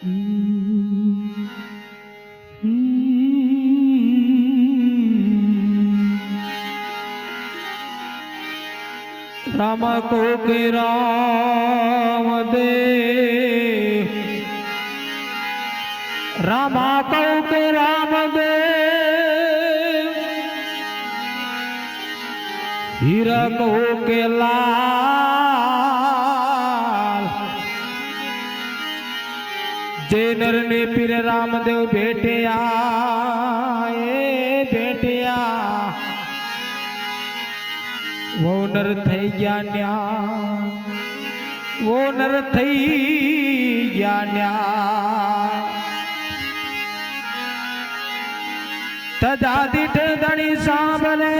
રામ કો કે રામ દે રામા કૌ કે રામ દે હીરા કહો કે જય નરને પીર રામદેવ ભેટ્યા, એ ભેટ્યા. વો નર થઈ ગયા ન્યા વો નર થઈ ગયા ન્યા. તજા દીઠ દણી સાંભળે,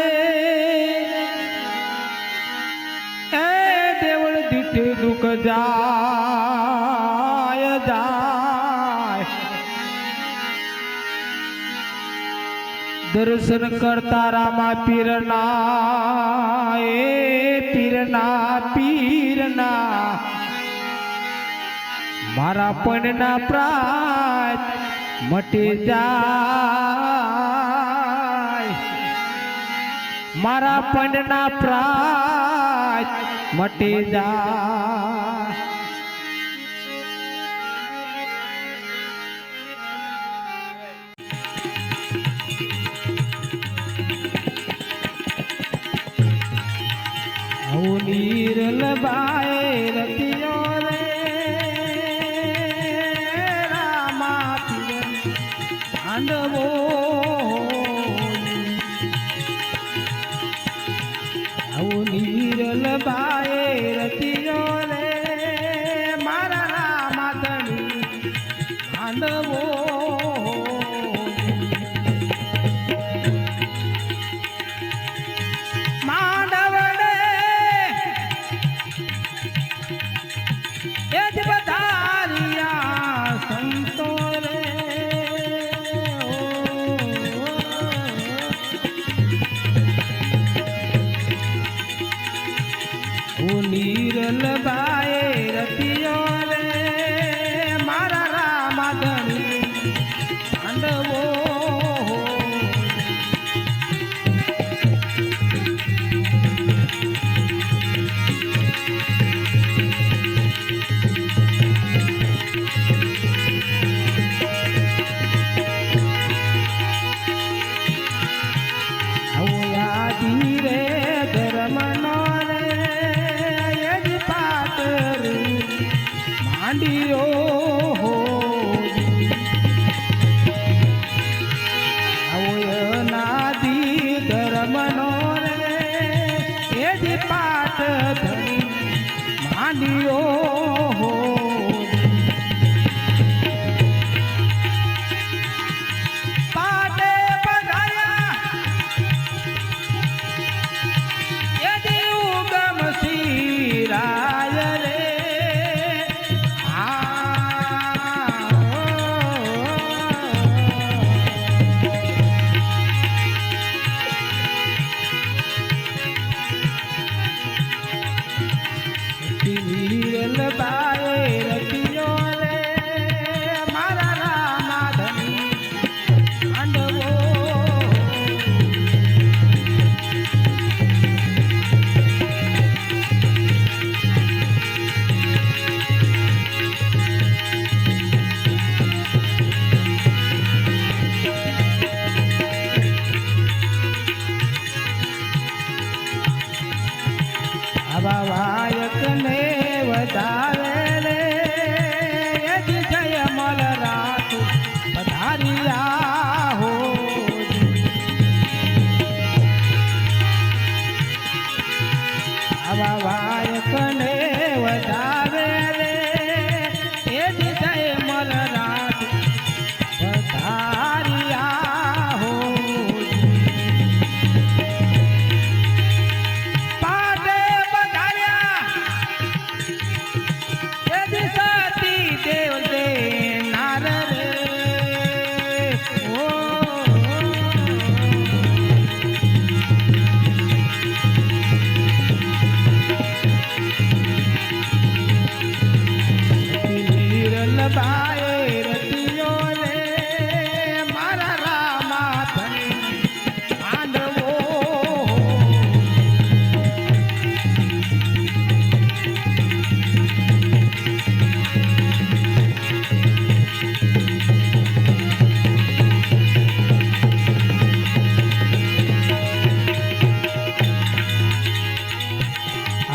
એ દેવળ દીઠ દુઃખ જાય જાય. દર્શન કરતા રામા પીરના એ પીરના પીરના. મારા પણના પ્રાત મટી જાય. મારા પણના પ્રાત મટી જાય. લબાય રતિયો રે રામા પિયર આંદવો આવું નીર લબાય ஆண்டவோ ધરી માંડિયો પાટે આવા વાયક ને વધારે રે. યજ જય મલ રાતુ પધારિયા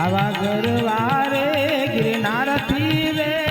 આવા ગરવા રે ગિરનારથી રે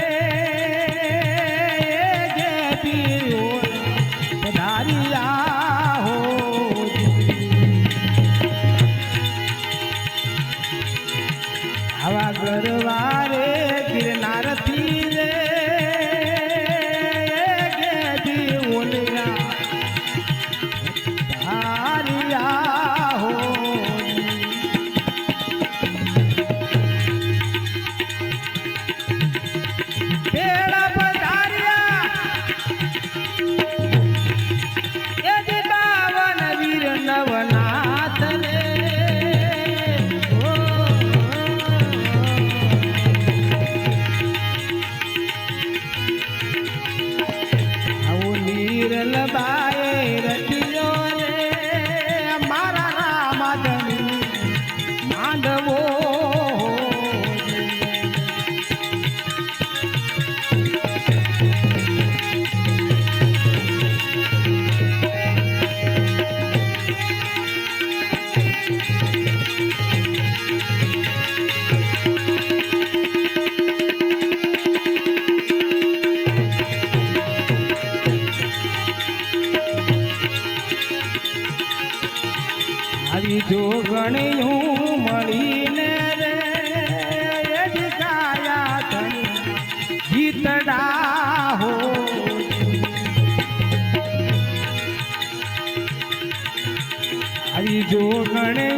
જીતડા હો. હરી જોગણે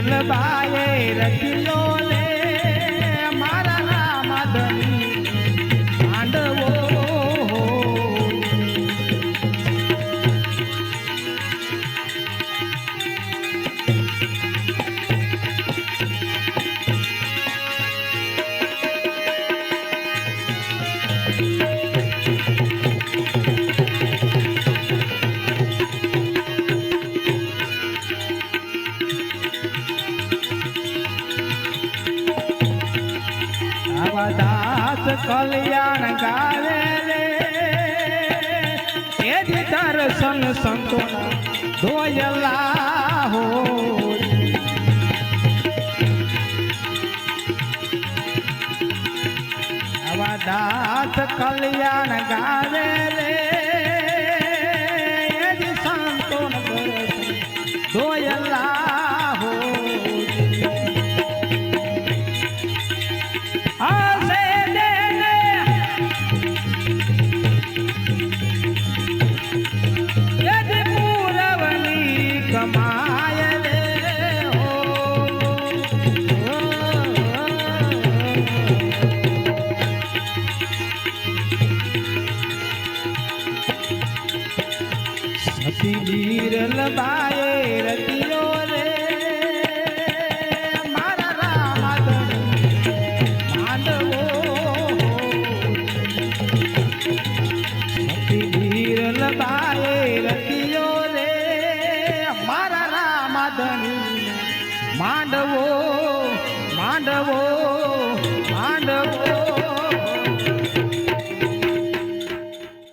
વલ્લભાએ રચલો દર્શન સંતો ધોયલા હો આવા દાંત કલ્યાણ ગાવે રે